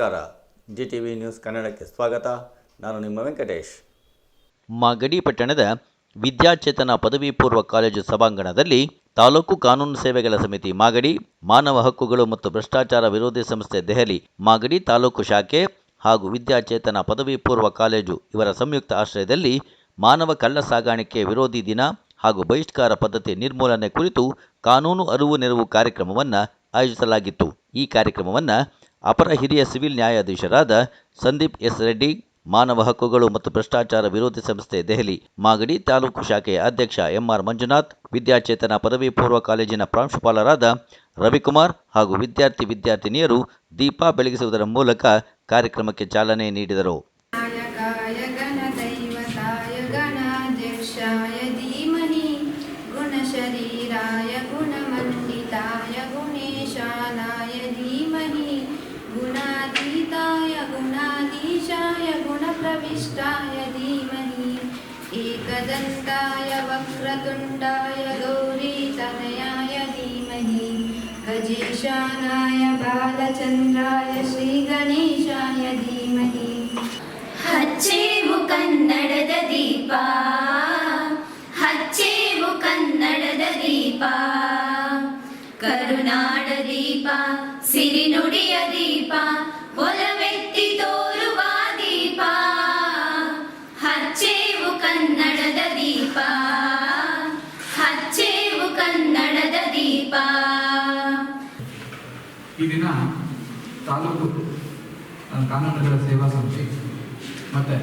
ನಮಸ್ಕಾರ. G T V news ಕನ್ನಡಕ್ಕೆ ಸ್ವಾಗತ. ನಾನು ನಿಮ್ಮ ವೆಂಕಟೇಶ್. ಮಾಗಡಿ ಪಟ್ಟಣದ ವಿದ್ಯಾಚೇತನ ಪದವಿ ಪೂರ್ವ ಕಾಲೇಜು ಸಭಾಂಗಣದಲ್ಲಿ ತಾಲೂಕು ಕಾನೂನು ಸೇವೆಗಳ ಸಮಿತಿ ಮಾಗಡಿ, ಮಾನವ ಹಕ್ಕುಗಳು ಮತ್ತು ಭ್ರಷ್ಟಾಚಾರ ವಿರೋಧಿ ಸಂಸ್ಥೆ ದೆಹಲಿ, ಮಾಗಡಿ ತಾಲೂಕು ಶಾಖೆ ಹಾಗೂ ವಿದ್ಯಾಚೇತನ ಪದವಿ ಪೂರ್ವ ಕಾಲೇಜು ಇವರ ಸಂಯುಕ್ತ ಆಶ್ರಯದಲ್ಲಿ ಮಾನವ ಕಳ್ಳ ಸಾಗಾಣಿಕೆ ವಿರೋಧಿ ದಿನ ಹಾಗೂ ಬಹಿಷ್ಕಾರ ಪದ್ಧತಿ ನಿರ್ಮೂಲನೆ ಕುರಿತು ಕಾನೂನು ಅರಿವು ನೆರವು ಕಾರ್ಯಕ್ರಮವನ್ನು ಆಯೋಜಿಸಲಾಗಿತ್ತು. ಈ ಕಾರ್ಯಕ್ರಮವನ್ನು ಅಪರ ಹಿರಿಯ ಸಿವಿಲ್ ನ್ಯಾಯಾಧೀಶರಾದ ಸಂದೀಪ್ ಎಸ್ ರೆಡ್ಡಿ, ಮಾನವ ಹಕ್ಕುಗಳು ಮತ್ತು ಭ್ರಷ್ಟಾಚಾರ ವಿರೋಧಿ ಸಂಸ್ಥೆ ದೆಹಲಿ, ಮಾಗಡಿ ತಾಲೂಕು ಶಾಖೆಯ ಅಧ್ಯಕ್ಷ ಎಂಆರ್ ಮಂಜುನಾಥ್, ವಿದ್ಯಾಚೇತನ ಪದವಿ ಪೂರ್ವ ಕಾಲೇಜಿನ ಪ್ರಾಂಶುಪಾಲರಾದ ರವಿಕುಮಾರ್ ಹಾಗೂ ವಿದ್ಯಾರ್ಥಿ ವಿದ್ಯಾರ್ಥಿನಿಯರು ದೀಪ ಬೆಳಗಿಸುವುದರ ಮೂಲಕ ಕಾರ್ಯಕ್ರಮಕ್ಕೆ ಚಾಲನೆ ನೀಡಿದರು. गजेशानाय बालचन्द्राय श्रीगणेशाय धीमहि ಹಚ್ಚೇವು ಕನ್ನಡದ ದೀಪ ಹಚ್ಚೇವು ಕನ್ನಡದ ದೀಪ ಕರುನಾಡ ದೀಪ ಸಿರಿನುಡಿಯ ದೀಪ ಒಲವೆತ್ತಿ ತೋರುವ ಈ ದಿನ ತಾಲೂಕು ಕಾನೂನುಗಳ ಸೇವಾ ಸಂಸ್ಥೆ ಮತ್ತು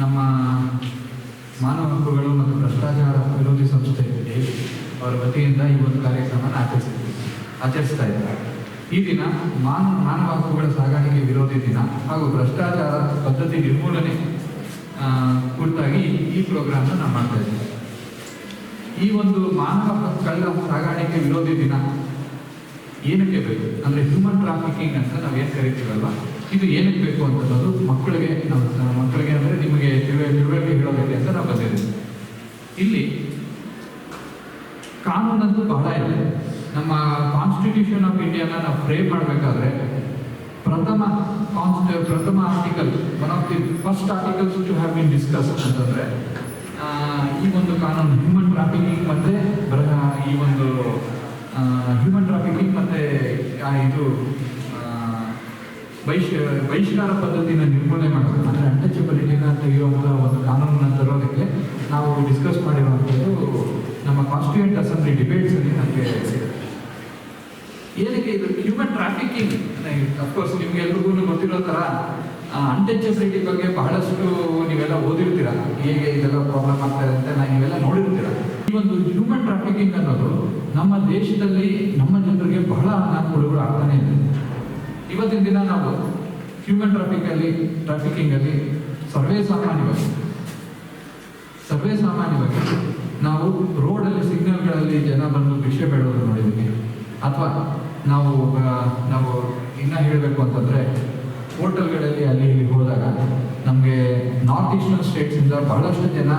ನಮ್ಮ ಮಾನವ ಹಕ್ಕುಗಳು ಮತ್ತು ಭ್ರಷ್ಟಾಚಾರ ವಿರೋಧಿ ಸಂಸ್ಥೆ ಅವರ ವತಿಯಿಂದ ಈ ಒಂದು ಕಾರ್ಯಕ್ರಮನ ಆಚರಿಸಿ, ಆಚರಿಸ್ತಾ ಇದ್ದಾರೆ. ಈ ದಿನ ಮಾನವ ಮಾನವ ಹಕ್ಕುಗಳ ಸಾಗಾಣಿಕೆ ವಿರೋಧಿ ದಿನ ಹಾಗೂ ಭ್ರಷ್ಟಾಚಾರ ಪದ್ಧತಿ ನಿರ್ಮೂಲನೆ ಕುರಿತಾಗಿ ಈ ಪ್ರೋಗ್ರಾಮ್ನ ನಾವು ಮಾಡ್ತಾ ಇದ್ದೀವಿ. ಈ ಒಂದು ಮಾನವ ಕಳ್ಳ ಸಾಗಾಣಿಕೆ ವಿರೋಧಿ ದಿನ ಏನಕ್ಕೆ ಬೇಕು? ಅಂದ್ರೆ ಹ್ಯೂಮನ್ ಟ್ರಾಫಿಕಿಂಗ್ ಅಂತ ನಾವು ಏನು ಕರಿತೀವಲ್ವ? ಇದು ಏನಕ್ಕೆ ಬೇಕು ಅಂತನ್ನೋದು ಮಕ್ಕಳಿಗೆ ನಾವು, ಮಕ್ಕಳಿಗೆ ಅಂದ್ರೆ ನಿಮಗೆ ತಿಳುವ ತಿಳುವಳಿಕೆ ಹೇಳೋದಕ್ಕೆ ಅಂತ ನಾವು ಬಂದಿದ್ದೀವಿ. ಇಲ್ಲಿ ಕಾನೂನಂತೂ ಬಹಳ ಇದೆ. ನಮ್ಮ ಕಾನ್ಸ್ಟಿಟ್ಯೂಷನ್ ಆಫ್ ಇಂಡಿಯಾನ ನಾವು ಫ್ರೇಮ್ ಮಾಡಬೇಕಾದ್ರೆ ಪ್ರಥಮ ಕಾನ್ಸ್ಟ್ ಪ್ರಥಮ article one of the first articles to have been discuss ಅಂತಂದ್ರೆ ಈ ಒಂದು ಕಾನೂನು ಹ್ಯೂಮನ್ ಟ್ರಾಫಿಕಿಂಗ್ ಮತ್ತೆ ಬರ- ಈ ಒಂದು ಹ್ಯೂಮನ್ ಟ್ರಾಫಿಕಿಂಗ್ ಮತ್ತೆ ಆ, ಇದು ವೈಶ್ಯ ಬಹಿಷ್, ಬಹಿಷ್ಕಾರ ಪದ್ಧತಿನ ನಿರ್ಮೂಲನೆ ಮಾಡೋದು ಅಂದರೆ ಅನ್ಟಚಬಿಲಿಟಿನ ತೆಗೆಯುವಂಥ ಒಂದು ಕಾನೂನನ್ನು ತರೋದಕ್ಕೆ ನಾವು ಡಿಸ್ಕಸ್ ಮಾಡಿರುವಂಥದ್ದು ನಮ್ಮ ಕಾನ್ಸ್ಟಿಟ್ಯೂಂಟ್ ಅಸೆಂಬ್ಲಿ ಡಿಬೇಟ್ಸಲ್ಲಿ ನಮಗೆ ಸಿಗುತ್ತೆ ಏನಕ್ಕೆ ಇದು ಹ್ಯೂಮನ್ ಟ್ರಾಫಿಕಿಂಗ್ ಅಫ್ಕೋರ್ಸ್ ನಿಮಗೆ ಎಲ್ರಿಗೂ ಗೊತ್ತಿರೋ ಥರ ಅನ್ಟಚಬಿಲಿಟಿ ಬಗ್ಗೆ ಬಹಳಷ್ಟು ನೀವೆಲ್ಲ ಓದಿರ್ತೀರ. ಹೇಗೆ ಇದೆಲ್ಲ ಪ್ರಾಬ್ಲಮ್ ಆಗ್ತಾ ಇದೆ ಅಂತ ನಾ- ನೀವೆಲ್ಲ ನೋಡಿರ್ತೀರ. ಈ ಒಂದು ಹ್ಯೂಮನ್ ಟ್ರಾಫಿಕಿಂಗ್ ಅನ್ನೋದು ನಮ್ಮ ದೇಶದಲ್ಲಿ ನಮ್ಮ ಜನರಿಗೆ ಬಹಳ ಅನಾನುಕೂಲಗಳು ಆಗ್ತಾನೆ ಇದೆ. ಇವತ್ತಿನ ದಿನ ನಾವು ಹ್ಯೂಮನ್ ಟ್ರಾಫಿಕಲ್ಲಿ ಟ್ರಾಫಿಕಿಂಗಲ್ಲಿ ಸರ್ವೇ ಸಾಮಾನ್ಯವಾಗಿ ಸರ್ವೇ ಸಾಮಾನ್ಯವಾಗಿ ನಾವು ರೋಡಲ್ಲಿ ಸಿಗ್ನಲ್ಗಳಲ್ಲಿ ಜನ ಬಂದು ಭಿಕ್ಷೆ ಬೇಡೋದು ನೋಡಿದ್ದೀವಿ. ಅಥವಾ ನಾವು ನಾವು ಇನ್ನ ಹೇಳಬೇಕು ಅಂತಂದ್ರೆ ಹೋಟೆಲ್ಗಳಲ್ಲಿ ಅಲ್ಲಿ, ಇಲ್ಲಿ ಹೋದಾಗ ನಮಗೆ ನಾರ್ತ್ ಈಸ್ಟರ್ನ್ ಸ್ಟೇಟ್ಸಿಂದ ಬಹಳಷ್ಟು ಜನ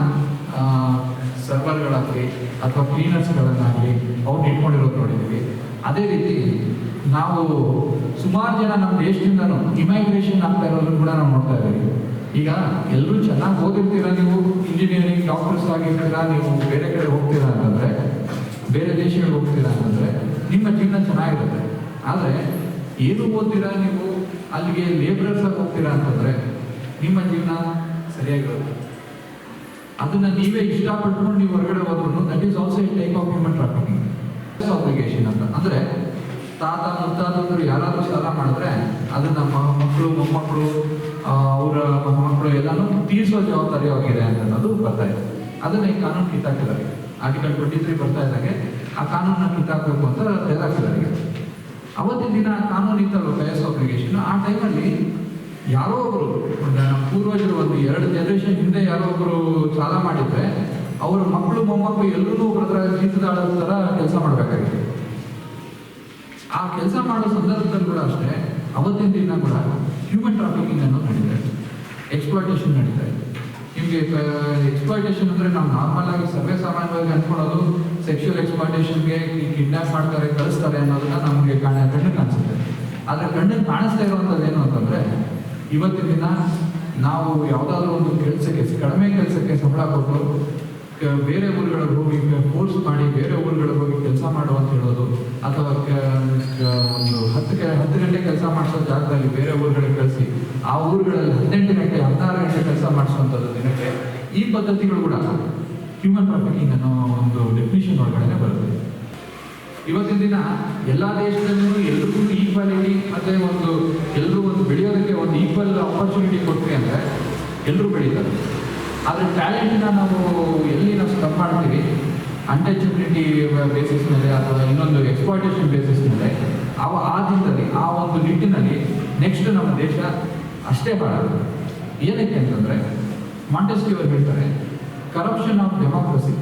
ಸರ್ವರ್ಗಳಾಗಲಿ ಅಥವಾ ಕ್ಲೀನರ್ಸ್ಗಳನ್ನಾಗಲಿ ಅವ್ರನ್ನ ಇಟ್ಕೊಂಡಿರೋದು ನೋಡಿದ್ದೀವಿ. ಅದೇ ರೀತಿ ನಾವು ಸುಮಾರು ಜನ ನಮ್ಮ ದೇಶದಿಂದನೂ ಇಮೈಗ್ರೇಷನ್ ಆಗ್ತಾ ಇರೋದನ್ನು ಕೂಡ ನಾವು ನೋಡ್ತಾ ಇದ್ದೀವಿ. ಈಗ ಎಲ್ಲರೂ ಚೆನ್ನಾಗಿ ಓದಿರ್ತೀರ ನೀವು? ಇಂಜಿನಿಯರಿಂಗ್ ಡಾಕ್ಟರ್ಸ್ ಆಗಿರ್ತೀರ? ನೀವು ಬೇರೆ ಕಡೆ ಹೋಗ್ತೀರಾ ಅಂತಂದರೆ, ಬೇರೆ ದೇಶಗಳಿಗೆ ಹೋಗ್ತೀರಾ ಅಂತಂದರೆ ನಿಮ್ಮ ಜೀವನ ಚೆನ್ನಾಗಿರುತ್ತೆ. ಆದರೆ ಏನು ಓದ್ತೀರಾ ನೀವು? ಅಲ್ಲಿಗೆ ಲೇಬರರ್ಸ್ ಆಗಿ ಹೋಗ್ತೀರಾ ಅಂತಂದರೆ ನಿಮ್ಮ ಜೀವನ ಸರಿಯಾಗಿರುತ್ತೆ. ಅದನ್ನ ನೀವೇ ಇಷ್ಟಪಟ್ಟು ನೀವು ಹೊರಗಡೆ ಹೋದ್ರು that is also a type of human trafficking application ಅಂತ. ಅಂದ್ರೆ ತಾತ, ಮುತ್ತಾತಂದ್ರು ಯಾರಾದರೂ ಸಾಲ ಮಾಡಿದ್ರೆ ಅದು ನಮ್ಮ ಮಕ್ಕಳು ಮೊಮ್ಮಕ್ಕಳು ಅವರ ಮೊಮ್ಮಕ್ಕಳು ಎಲ್ಲಾನು ತೀರಿಸೋ ಜವಾಬ್ದಾರಿ ಆಗಿದೆ ಅಂತ ಅನ್ನೋದು ಬರ್ತಾ ಇದೆ. ಅದನ್ನ ಈ ಕಾನೂನು ಕಿತ್ತಾಕಿದ್ದಾರೆ ಆರ್ಟಿಕಲ್ ಟ್ವೆಂಟಿ ತ್ರೀ ಬರ್ತಾ ಇದ್ದಾಗೆ ಆ ಕಾನೂನನ್ನ ಕಿತ್ತಾಕಬೇಕು ಅಂತ ಈಗ. ಅವತ್ತಿನ ದಿನ ಕಾನೂನು ಇತ್ತಲ್ವ ಬಯಸೋ ಅಪ್ಲಿಕೇಶನ್ ಆ ಟೈಮಲ್ಲಿ ಯಾರೋ ಒಬ್ಬರು ಒಂದು ನಮ್ಮ ಪೂರ್ವಜರು ಒಂದು ಎರಡು ಜನರೇಷನ್ ಹಿಂದೆ ಯಾರೋ ಒಬ್ಬರು ಸಾಲ ಮಾಡಿದ್ರೆ, ಅವ್ರ ಮಕ್ಕಳು ಮೊಮ್ಮಕ್ಕಳು ಎಲ್ಲರೂ ಒಬ್ಬರ ಹತ್ರ ತರ ಥರ ಕೆಲಸ ಮಾಡಬೇಕಾಗಿತ್ತು. ಆ ಕೆಲಸ ಮಾಡೋ ಸಂದರ್ಭದಲ್ಲಿ ಕೂಡ ಅಷ್ಟೇ, ಅವತ್ತಿನ ದಿನ ಕೂಡ ಹ್ಯೂಮನ್ ಟ್ರಾಫಿಕಿಂಗ್ ಅನ್ನೋದು ನಡೀತಾ ಇದೆ ಎಕ್ಸ್ಪ್ಲಾಯ್ಟೇಷನ್ ನಡೀತಾ ಇದೆ ನಿಮಗೆ ಎಕ್ಸ್ಪ್ಲಾಯ್ಟೇಷನ್ ಅಂದರೆ ನಾವು ನಾರ್ಮಲ್ ಆಗಿ ಸರ್ವೇ ಸಾಮಾನ್ಯವಾಗಿ ಅನ್ಕೊಳ್ಳೋದು ಸೆಕ್ಷುವಲ್ ಎಕ್ಸ್ಪ್ಲಾಯ್ಟೇಷನ್ಗೆ ಕಿಡ್ನಾಪ್ ಮಾಡ್ತಾರೆ, ಕಳಿಸ್ತಾರೆ ಅನ್ನೋದನ್ನ ನಮಗೆ ಕಾಣ ಕಣ್ಣಿಗೆ ಕಾಣಿಸುತ್ತೆ. ಆದರೆ ಕಣ್ಣಿಗೆ ಕಾಣಿಸ್ತಾ ಇರುವಂಥದ್ದು ಏನು ಅಂತಂದರೆ ಇವತ್ತಿನ ದಿನ ನಾವು ಯಾವುದಾದ್ರೂ ಒಂದು ಕೆಲಸಕ್ಕೆ, ಕಡಿಮೆ ಕೆಲಸಕ್ಕೆ ಸಂಬಳ ಕೊಟ್ಟು ಬೇರೆ ಊರುಗಳಿಗೆ ಹೋಗಿ ಕೋರ್ಸ್ ಮಾಡಿ, ಬೇರೆ ಊರುಗಳಿಗೆ ಹೋಗಿ ಕೆಲಸ ಮಾಡು ಅಂತ ಹೇಳೋದು, ಅಥವಾ ಒಂದು ಹತ್ತು ಹತ್ತು ಗಂಟೆ ಕೆಲಸ ಮಾಡಿಸೋ ಜಾಗದಲ್ಲಿ ಬೇರೆ ಊರುಗಳಿಗೆ ಕಳಿಸಿ, ಆ ಊರುಗಳಲ್ಲಿ ಹದಿನೆಂಟು ಗಂಟೆ, ಹದಿನಾರು ಗಂಟೆ ಕೆಲಸ ಮಾಡಿಸುವಂಥದ್ದು ದಿನಕ್ಕೆ, ಈ ಪದ್ಧತಿಗಳು ಕೂಡ ಹ್ಯೂಮನ್ ಟ್ರಾಫಿಕಿಂಗ್ ಅನ್ನೋ ಒಂದು ಡೆಫಿನಿಷನ್ ಒಳಗಡೆ ಬರುತ್ತೆ. ಇವತ್ತಿನ ದಿನ ಎಲ್ಲ ದೇಶದಲ್ಲೂ ಎಲ್ರಿಗೂ ಈಕ್ವಾಲಿಟಿ ಮತ್ತೆ ಒಂದು ಎಲ್ಲರೂ ಒಂದು ಬೆಳೆಯೋದಕ್ಕೆ ಒಂದು ಈಕ್ವಲ್ ಆಪರ್ಚುನಿಟಿ ಕೊಟ್ಟರೆ ಅಂದರೆ ಎಲ್ಲರೂ ಬೆಳೀತಾರೆ. ಆದರೆ ಟ್ಯಾಲೆಂಟ್ನ ನಾವು ಎಲ್ಲಿ ನಾವು ಸ್ಟಪ್ ಮಾಡ್ತೀವಿ? ಅನ್ಟಚಬಿಲಿಟಿ ಬೇಸಿಸ್ ಮೇಲೆ ಅಥವಾ ಇನ್ನೊಂದು ಎಕ್ಸ್ಪಾರ್ಟೇಷನ್ ಬೇಸಿಸ್ ಮೇಲೆ ಅವ ಆ ದಿನದಲ್ಲಿ, ಆ ಒಂದು ನಿಟ್ಟಿನಲ್ಲಿ ನೆಕ್ಸ್ಟ್ ನಮ್ಮ ದೇಶ ಅಷ್ಟೇ ಬಾಳ ಏನಕ್ಕೆ ಅಂತಂದರೆ ಮಾಂಟೆಸ್ಟಿ ಅವರು ಹೇಳ್ತಾರೆ corruption of democracy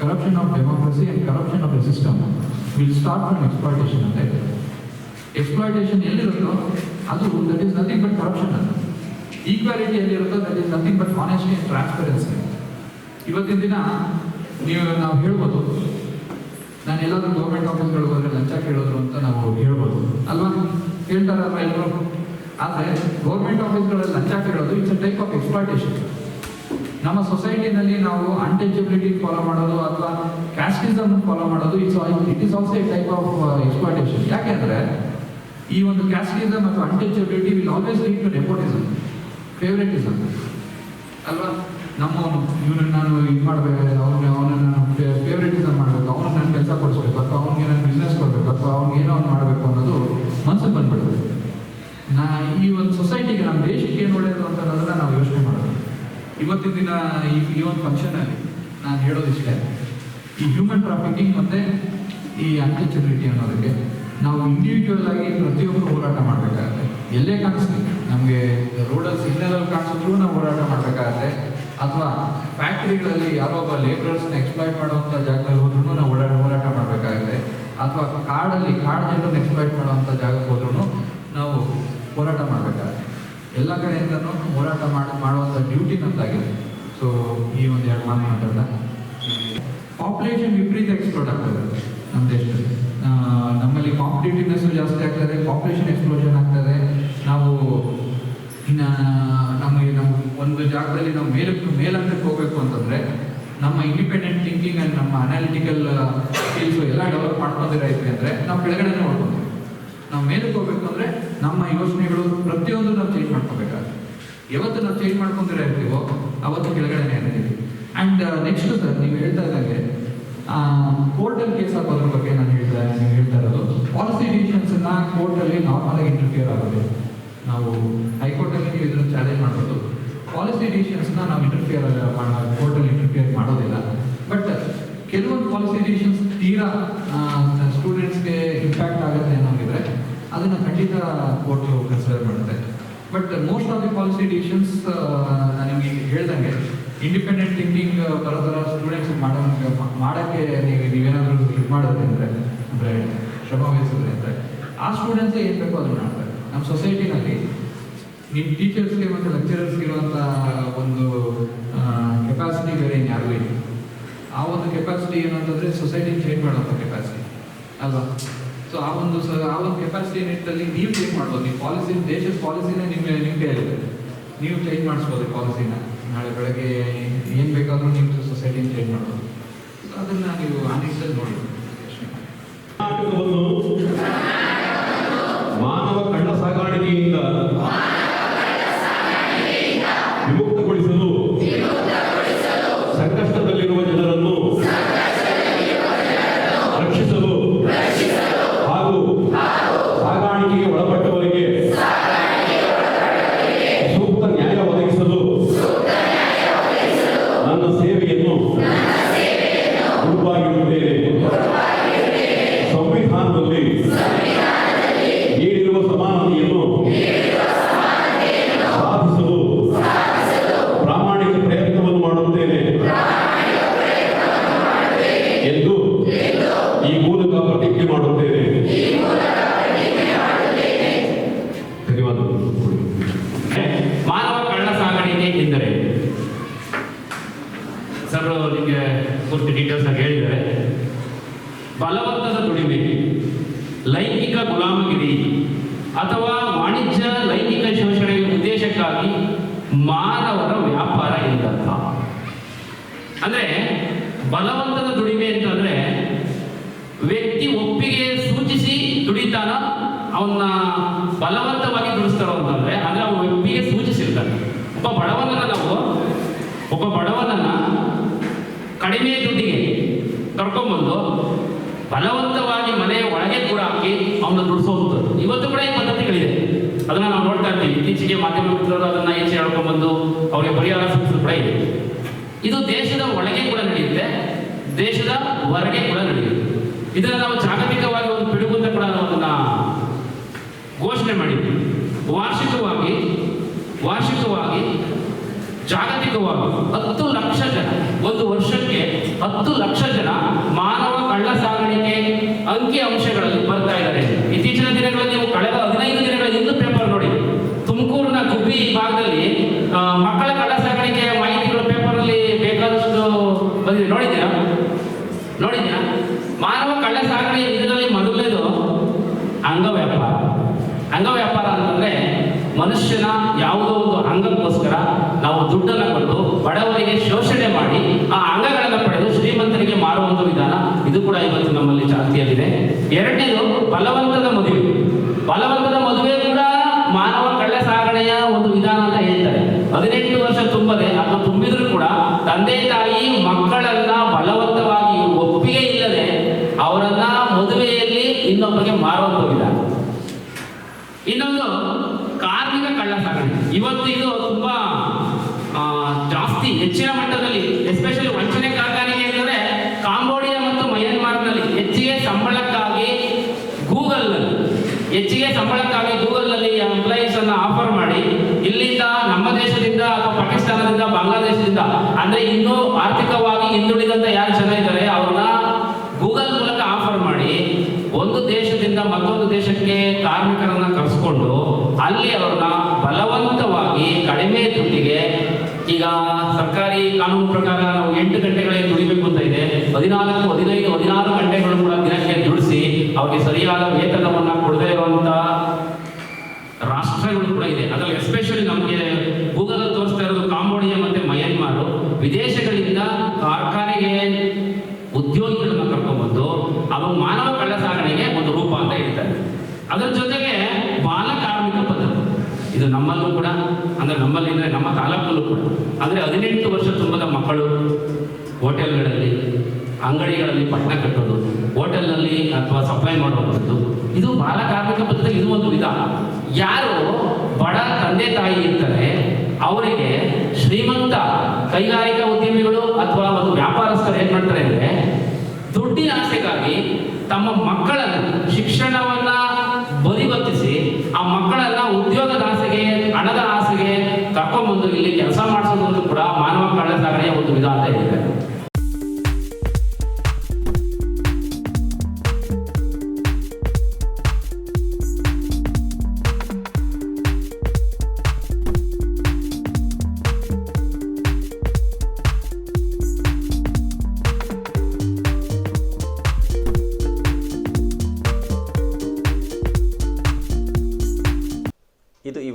corruption of democracy and corruption of the system will start from exploitation ಅಂತ ಇದೆ ಎಕ್ಸ್ಪ್ಲಾಯ್ಟೇಷನ್ ಎಲ್ಲಿರುತ್ತೋ ಅದು that is nothing but corruption ಅಂತ equality ಎಲ್ಲಿರುತ್ತೋ that is nothing but honesty and transparency ಇವತ್ತಿನ ದಿನ ನೀವು ನಾವು ಹೇಳ್ಬೋದು, ನಾನು ಎಲ್ಲಾದ್ರೂ ಗೌರ್ಮೆಂಟ್ ಆಫೀಸ್ಗಳು ಹೋದರೆ ಲಂಚ ಕೇಳೋದು ಅಂತ ನಾವು ಹೇಳ್ಬೋದು, ಅಲ್ವಾ? ಹೇಳ್ತಾರಲ್ಲ ಎಲ್ಲರೂ? ಆದರೆ ಗೌರ್ಮೆಂಟ್ ಆಫೀಸ್ಗಳಲ್ಲಿ ಲಂಚ ಕೇಳೋದು it's a type of exploitation ನಮ್ಮ ಸೊಸೈಟಿನಲ್ಲಿ ನಾವು ಅನ್ಟಚಬಿಲಿಟಿ ಫಾಲೋ ಮಾಡೋದು ಅಥವಾ ಕ್ಯಾಸ್ಟಿಸಮ್ ಫಾಲೋ ಮಾಡೋದು it's it is also a type of exploitation ಯಾಕೆಂದ್ರೆ ಈ ಒಂದು ಕ್ಯಾಸ್ಟಿಸಮ್ ಅಥವಾ untouchability will always lead to nepotism favouritism ಅಲ್ವಾ? ನಮ್ಮ ಇವನನ್ನ ನಾನು ಇದು ಮಾಡಬೇಕು, ಅವನು, ಅವನನ್ನು ನಾನು ಫೇವ್ರೆಟಿಸಮ್ ಮಾಡಬೇಕು ಅವನಿಗೆ ನಾನು ಕೆಲಸ ಕೊಡಿಸ್ಬೇಕು, ಅಥವಾ ಅವ್ನಿಗೆ ನಾನು ಬಿಸ್ನೆಸ್ ಕೊಡಬೇಕು, ಅಥವಾ ಅವ್ನಿಗೆ ಏನೋ ಅವ್ನು ಮಾಡಬೇಕು ಅನ್ನೋದು ಮನಸ್ಸಿಗೆ ಬಂದ್ಬಿಡುತ್ತೆ. ನಾ ಈ ಒಂದು ಸೊಸೈಟಿಗೆ ನಮ್ಮ ದೇಶಕ್ಕೆ ಏನು ಒಳ್ಳೆಯದು ಅಂತ ನಾವು ಯೋಚನೆ ಮಾಡೋದು. ಇವತ್ತಿನ ದಿನ ಈ ಈ ಒಂದು ಫಂಕ್ಷನಲ್ಲಿ ನಾನು ಹೇಳೋದಿಷ್ಟೇ ಈ ಹ್ಯೂಮನ್ ಟ್ರಾಫಿಕಿಂಗ್ ಮತ್ತೆ ಈ ಅನ್ಟಚಬಿಲಿಟಿ ಅನ್ನೋದಕ್ಕೆ ನಾವು ಇಂಡಿವಿಜುವಲ್ ಆಗಿ ಪ್ರತಿಯೊಬ್ಬರು ಹೋರಾಟ ಮಾಡಬೇಕಾಗತ್ತೆ. ಎಲ್ಲೇ ಕಾಣಿಸ್ತೀವಿ ನಮಗೆ ರೋಡಲ್ಲಿ ಸಿಗ್ನಲಲ್ಲಿ ಕಾಣಿಸಿದ್ರು ನಾವು ಹೋರಾಟ ಮಾಡಬೇಕಾಗತ್ತೆ. ಅಥವಾ ಫ್ಯಾಕ್ಟ್ರಿಗಳಲ್ಲಿ ಯಾರೋ ಒಬ್ಬ ಲೇಬರರ್ಸ್ನ ಎಕ್ಸ್ಪ್ಲಾಯ್ಟ್ ಮಾಡುವಂಥ ಜಾಗದಲ್ಲಿ ಹೋದ್ರೂ ನಾವು ಓಡಾಟ ಹೋರಾಟ ಮಾಡಬೇಕಾಗುತ್ತೆ. ಅಥವಾ ಕಾಡಲ್ಲಿ, ಕಾಡು ಜನರನ್ನು ಎಕ್ಸ್ಪ್ಲಾಯ್ಟ್ ಮಾಡುವಂಥ ಜಾಗಕ್ಕೆ ಹೋದ್ರೂ ನಾವು ಹೋರಾಟ ಮಾಡಬೇಕಾಗುತ್ತೆ. ಎಲ್ಲ ಕಡೆಯಿಂದನೂ ಹೋರಾಟ ಮಾಡಿ ಮಾಡುವಂಥ ಡ್ಯೂಟಿ ನಂತಾಗಿದೆ ಸೊ ಈ ಒಂದು ಎರಡು ಮಾತು ಮಾತಾಡ ಪಾಪ್ಯುಲೇಷನ್ ವಿಪರೀತ ಎಕ್ಸ್ಪ್ಲೋರ್ಡ್ ಆಗ್ತದೆ ನಮ್ಮ ದೇಶದಲ್ಲಿ. ನಮ್ಮಲ್ಲಿ ಕಾಂಪಿಟೇಟಿವ್ನೆಸ್ ಜಾಸ್ತಿ ಆಗ್ತದೆ ಪಾಪ್ಯುಲೇಷನ್ ಎಕ್ಸ್ಪ್ಲೋಷನ್ ಆಗ್ತದೆ ನಾವು ಇನ್ನು ನಮಗೆ ನಮ್ಮ ಒಂದು ಜಾಗದಲ್ಲಿ ನಾವು ಮೇಲಕ್ಕೆ ಮೇಲಂತಕ್ಕೆ ಹೋಗಬೇಕು ಅಂತಂದರೆ ನಮ್ಮ ಇಂಡಿಪೆಂಡೆಂಟ್ ಥಿಂಕಿಂಗ್ ಆ್ಯಂಡ್ ನಮ್ಮ ಅನಾಲಿಟಿಕಲ್ ಸ್ಕಿಲ್ಸು ಎಲ್ಲ ಡೆವಲಪ್ ಮಾಡ್ಕೊಂಡಿರೈತೆ ಅಂದರೆ ನಾವು ಕೆಳಗಡೆ ನೋಡ್ಬೋದು ನಾವು ಮೇಲಕ್ಕೆ ಹೋಗ್ಬೇಕು ಅಂದರೆ ನಮ್ಮ ಯೋಚನೆಗಳು ಪ್ರತಿಯೊಂದು ನಾವು ಚೇಂಜ್ ಮಾಡ್ಕೋಬೇಕಾಗುತ್ತೆ. ಯಾವತ್ತು ನಾವು ಚೇಂಜ್ ಮಾಡ್ಕೊಂಡಿರೋ ಇರ್ತೀವೋ ಅವತ್ತು ಕೆಳಗಡೆನೇ ಇರ್ತೀವಿ. ಆ್ಯಂಡ್ ನೆಕ್ಸ್ಟ್ ಸರ್ ನೀವು ಹೇಳ್ತಾ ಇದ್ದಂಗೆ ಕೋರ್ಟಲ್ಲಿ ಕೇಸ್ ಹಾಕೋದ್ರ ಬಗ್ಗೆ ನಾನು ಹೇಳ್ತಾ, ನೀವು ಹೇಳ್ತಾ ಇರೋದು. ಪಾಲಿಸಿ ಡಿಸಿಷನ್ಸನ್ನು ಕೋರ್ಟಲ್ಲಿ ನಾರ್ಮಲಾಗಿ ಇಂಟರ್ಫಿಯರ್ ಆಗೋದು ನಾವು ಹೈಕೋರ್ಟಲ್ಲಿ ನೀವು ಇದನ್ನು ಚಾಲೆಂಜ್ ಮಾಡ್ಬೋದು. ಪಾಲಿಸಿ ಡಿಸಿಷನ್ಸ್ನ ನಾವು ಇಂಟರ್ಫಿಯರ್ ಕೋರ್ಟಲ್ಲಿ ಇಂಟರ್ಫಿಯರ್ ಮಾಡೋದಿಲ್ಲ. ಬಟ್ ಕೆಲವೊಂದು ಪಾಲಿಸಿ ಡಿಸಿಷನ್ಸ್ ತೀರಾ ಸ್ಟೂಡೆಂಟ್ಸ್ಗೆ ಇಂಪ್ಯಾಕ್ಟ್ ಆಗುತ್ತೆ ಅನ್ನೋಂಗಿದ್ರೆ ಅದನ್ನು ಖಂಡಿತ ಕೋರ್ಟ್ ಕನ್ಸಿಡರ್ ಮಾಡುತ್ತೆ. But most of the policy decisions ನಾನು ನಿಮಗೆ ಹೇಳ್ದಂಗೆ ಇಂಡಿಪೆಂಡೆಂಟ್ ಥಿಂಕಿಂಗ್ ಬರೋ ಥರ ಸ್ಟೂಡೆಂಟ್ಸ್ ಮಾಡೋ ಮಾಡೋಕ್ಕೆ ನೀವು, ನೀವೇನಾದರೂ ಇದು ಮಾಡೋದು ಅಂದರೆ ಅಂದರೆ ಶ್ರಮ ವಹಿಸಿದ್ರೆ ಅಂದರೆ, ಆ ಸ್ಟೂಡೆಂಟ್ಸ್ ಏನು ಬೇಕೋ ಅದನ್ನು ಮಾಡ್ತಾರೆ. ನಮ್ಮ ಸೊಸೈಟಿನಲ್ಲಿ ನಿಮ್ಮ ಟೀಚರ್ಸ್ಗೆ ಮತ್ತು ಲೆಕ್ಚರರ್ಸ್ಗೆ ಇರುವಂಥ ಒಂದು ಕೆಪಾಸಿಟಿ ಬೇರೆ ಇನ್ಯಾರಿಗೂ ಇಲ್ಲ. ಆ ಒಂದು ಕೆಪಾಸಿಟಿ ಏನಂತಂದರೆ ಸೊಸೈಟಿ ಚೇಂಜ್ ಮಾಡುವಂಥ ಕೆಪಾಸಿಟಿ ಅಲ್ವಾ? ಸೊ ಆ ಒಂದು ಆ ಒಂದು ಕೆಪಾಸಿಟಿ ನಿಟ್ಟಲ್ಲಿ ನೀವು ಚೇಂಜ್ ಮಾಡ್ಬೋದು. ನೀವು ಪಾಲಿಸಿ ದೇಶದ ಪಾಲಿಸಿನೇ ನಿಮ್ಮ ನಿಮ್ಮ ಕೈಯಲ್ಲಿದೆ ನೀವು ಚೇಂಜ್ ಮಾಡಿಸ್ಬೋದು ಪಾಲಿಸಿನ ನಾಳೆ ಬೆಳಗ್ಗೆ ಏನು ಬೇಕಾದರೂ ನೀವು ಸೊಸೈಟಿನ ಚೇಂಜ್ ಮಾಡ್ಬೋದು. ಸೊ ಅದನ್ನ ನೀವು ಆ ನಿಟ್ಟಲ್ಲಿ ನೋಡಿ. ಮಾನವರ ವ್ಯಾಪಾರ ಎಂದರ್ಥ. ಅಂದ್ರೆ ಬಲವಂತದ ದುಡಿಮೆ ಅಂತಂದ್ರೆ ವ್ಯಕ್ತಿ ಒಪ್ಪಿಗೆ ಸೂಚಿಸಿ ದುಡಿತಾನ ಅವನ್ನ ಬಲವಂತವಾಗಿ ದುಡಿಸ್ತಾರೋ ಅಂತಂದ್ರೆ ಅಂದ್ರೆ ಅವನು ಒಪ್ಪಿಗೆ ಸೂಚಿಸಿರ್ತಾನೆ. ಒಬ್ಬ ಬಡವನನ್ನ ನಾವು, ಒಬ್ಬ ಬಡವನನ್ನ ಕಡಿಮೆ ದುಡ್ಡಿಗೆ ಕರ್ಕೊಂಡ್ಬಂದು ಬಲವಂತವಾಗಿ ಮನೆಯ ಒಳಗೆ ಕೂಡ ಹಾಕಿ ಅವನ್ನ ದುಡಿಸೋದು ಇವತ್ತು ಕೂಡ ಈ ಪದ್ಧತಿಗಳಿದೆ. ಅದನ್ನ ನಾವು ನೋಡ್ತಾ ಇರ್ತೀವಿ. ಇತ್ತೀಚೆಗೆ ಮಾಧ್ಯಮ ಮಿತ್ರರು ಅದನ್ನ ಅವರಿಗೆ ಪರಿಹಾರ ಸೂಚಿಸಲು ಕೂಡ ಇದೆ. ಇದು ದೇಶದ ಒಳಗೆ ಕೂಡ ನಡೆಯುತ್ತೆ, ದೇಶದ ಹೊರಗೆ ಕೂಡ ನಡೆಯುತ್ತೆ. ಇದನ್ನ ನಾವು ಜಾಗತಿಕವಾಗಿ ಒಂದು ಪಿಡುಗು ಅಂತ ಕೂಡ ನಾವು ಘೋಷಣೆ ಮಾಡಿದ್ವಿ. ವಾರ್ಷಿಕವಾಗಿ ವಾರ್ಷಿಕವಾಗಿ, ಜಾಗತಿಕವಾಗಿ ಹತ್ತು ಲಕ್ಷ ಜನ, ಒಂದು ವರ್ಷಕ್ಕೆ ಹತ್ತು ಲಕ್ಷ ಜನ ಮಾನವ ಕಳ್ಳ ಸಾಗಾಣಿಕೆ ಅಂಕಿ ಅಂಶಗಳಲ್ಲಿ ಬರ್ತಾ ಇದ್ದಾರೆ ಇತ್ತೀಚಿನ ದಿನಗಳಲ್ಲಿ ನೀವು ಕಳೆದ ಹದಿನೈದು ದಿನಗಳ ಹಿಂದೆ ಪೇಪರ್ ನೋಡಿ ತುಮಕೂರಿನ ಗುಬ್ಬಿ ಭಾಗದಲ್ಲಿ ಆ, ಮಕ್ಕಳ ಕಳ್ಳ ಸಾಗಾಣಿಕೆಯ ಮಾಹಿತಿಗಳು ಪೇಪರಲ್ಲಿ ಬೇಕಾದಷ್ಟು ಬಂದಿದೆ ನೋಡಿದ್ದೀರಾ ನೋಡಿದ್ದೀರಾ ಮಾನವ ಕಳ್ಳ ಸಾಗಣೆ ಇದರಲ್ಲಿ ಮೊದಲನೇದು ಅಂಗ ವ್ಯಾಪಾರ ಅಂಗ ವ್ಯಾಪಾರ ಅಂತಂದ್ರೆ ಮನುಷ್ಯನ ಯಾವುದೋ ಒಂದು ಅಂಗಕ್ಕೋಸ್ಕರ ನಾವು ದುಡ್ಡನ್ನು ಕೊಟ್ಟು ಬಡವರಿಗೆ ಶೋಷಣೆ ಮಾಡಿ ಆ ಅಂಗಗಳನ್ನು ಪಡೆದು ವಿಧಾನ, ಇದು ಕೂಡ ಇವತ್ತು ನಮ್ಮಲ್ಲಿ ಜಾಸ್ತಿಯಾಗಿದೆ. ಎರಡನೇದು ಬಲವಂತದ ಮದುವೆ. ಬಲವಂತದ ಮದುವೆ ಕೂಡ ಮಾನವ ಕಳ್ಳ ಸಾಗಣೆಯ ಒಂದು ವಿಧಾನ ಅಂತ ಹೇಳ್ತಾರೆ. ಹದಿನೆಂಟು ವರ್ಷ ತುಂಬದೆ ಅಥವಾ ತುಂಬಿದ್ರು ಕೂಡ ತಂದೆ ತಾಯಿ ಮಕ್ಕಳನ್ನ ಬಲವಂತವಾಗಿ ಒಪ್ಪಿಗೆ ಇಲ್ಲದೆ ಅವರನ್ನ ಮದುವೆಯಲ್ಲಿ ಇನ್ನೊಬ್ಬರಿಗೆ ಮಾರುವಂತ ವಿಧಾನ. ಇನ್ನೊಂದು ಕಾರ್ಮಿಕ ಕಳ್ಳ ಸಾಗಣೆ ಇವತ್ತು ಇದು ತುಂಬಾ ಜಾಸ್ತಿ ಹೆಚ್ಚಿನ ಮಟ್ಟದಲ್ಲಿ ಎಸ್ಪೆಷಲಿ ವಂಚನೆ ಕಾರ್ಖಾನೆಗೆ ಅಂತಂದ್ರೆ ಕಾಂಬೋಡಿಯಾ ಮತ್ತು ಮಯನ್ಮಾರ್ನಲ್ಲಿ ಹೆಚ್ಚಿಗೆ ಸಂಬಳಕ್ಕಾಗಿ ಗೂಗಲ್ ಹೆಚ್ಚಿಗೆ ಸಂಬಳಕ್ಕಾಗಿ ಗೂಗಲ್ನಲ್ಲಿ ಎಂಪ್ಲಾಯೀಸ್ ಅನ್ನು ಆಫರ್ ಮಾಡಿ, ಇಲ್ಲಿಂದ ನಮ್ಮ ದೇಶದಿಂದ ಅಥವಾ ಪಾಕಿಸ್ತಾನದಿಂದ, ಬಾಂಗ್ಲಾದೇಶದಿಂದ, ಅಂದ್ರೆ ಇನ್ನೂ ಆರ್ಥಿಕವಾಗಿ ಹಿಂದುಳಿದಂತ ಯಾರು ಜನ ಇದ್ದಾರೆ, ಅವ್ರನ್ನ ಗೂಗಲ್ ಮೂಲಕ ಆಫರ್ ಮಾಡಿ, ಒಂದು ದೇಶದಿಂದ ಮತ್ತೊಂದು ದೇಶಕ್ಕೆ ಕಾರ್ಮಿಕರನ್ನ ಕರೆಸ್ಕೊಂಡು ಅಲ್ಲಿ ಅವ್ರನ್ನ ಬಲವಂತವಾಗಿ ಕಡಿಮೆ ದುಡ್ಡಿಗೆ ಈಗ ಸರ್ಕಾರಿ ಕಾನೂನು ಪ್ರಕಾರ ನಾವು ಎಂಟು ಗಂಟೆಗಳಿಗೆ ದುಡಿಬೇಕು ಅಂತ ಇದೆ, ಹದಿನಾಲ್ಕು, ಹದಿನೈದು, ಹದಿನಾರು ಗಂಟೆಗಳು ಕೂಡ ದುಡಿಸಿ ಅವ್ರಿಗೆ ಸರಿಯಾದ ವೇತನವನ್ನು ಕೊಡದೇ ಇರುವಂತ ರಾಷ್ಟ್ರಗಳು ಕೂಡ ಇದೆ. ಅದರಲ್ಲಿ ಎಸ್ಪೆಷಲಿ ನಮಗೆ ಗೂಗಲ್ ತೋರಿಸ್ತಾ ಇರೋದು ಕಾಂಬೋಡಿಯಾ ಮತ್ತೆ ಮಯನ್ಮಾರು ವಿದೇಶಗಳಿಂದ ಕಾರ್ಖಾನೆಗೆ ಉದ್ಯೋಗಿಗಳನ್ನ ಕರ್ಕೊಂಡ್ಬಂದು ಅವು ಮಾನವ ಕಳ್ಳ ಸಾಗಣೆಗೆ ಒಂದು ರೂಪ ಅಂತ ಹೇಳ್ತಾರೆ. ಅದರ ಜೊತೆಗೆ ಬಾಲ ಕಾರ್ಮಿಕ ಪದ್ಧತಿ. ಇದು ನಮ್ಮಲ್ಲೂ ಕೂಡ, ಅಂದ್ರೆ ನಮ್ಮಲ್ಲಿ ಅಂದರೆ ನಮ್ಮ ತಾಲೂಕಲ್ಲೂ ಕೂಡ. ಅಂದ್ರೆ ಹದಿನೆಂಟು ವರ್ಷ ತುಂಬದ ಮಕ್ಕಳು ಹೋಟೆಲ್ಗಳಲ್ಲಿ ಅಂಗಡಿಗಳಲ್ಲಿ ಪಟ್ಟಣ ಕಟ್ಟೋದು, ಹೋಟೆಲ್ನಲ್ಲಿ ಅಥವಾ ಸಪ್ಲೈ ಮಾಡುವಂಥದ್ದು. ಇದು ಬಾಲ ಕಾರ್ಮಿಕ ಪದ್ಧತಿ ಇದು ಒಂದು ವಿಧಾನ. ಯಾರು ಬಡ ತಂದೆ ತಾಯಿ ಇರ್ತಾರೆ ಅವರಿಗೆ ಶ್ರೀಮಂತ ಕೈಗಾರಿಕಾ ಉದ್ಯಮಿಗಳು ಅಥವಾ ಒಂದು ವ್ಯಾಪಾರಸ್ಥರು ಏನು ಮಾಡ್ತಾರೆ ಅಂದ್ರೆ ದುಡ್ಡಿನ ಆಸೆಗಾಗಿ ತಮ್ಮ ಮಕ್ಕಳನ್ನು ಶಿಕ್ಷಣವನ್ನ ಬದಿಗೊತ್ತಿಸಿ ಆ ಮಕ್ಕಳನ್ನ ಉದ್ಯೋಗದ ಆಸೆಗೆ, ಹಣದ ಆಸೆಗೆ ಕರ್ಕೊಂಡ್ಬಂದು ಇಲ್ಲಿ ಕೆಲಸ ಮಾಡಿಸೋದು ಕೂಡ ಮಾನವ ಕಳ್ಳ ಸಾಗಣೆಯ ಒಂದು ವಿಧಾನ ಇದೆ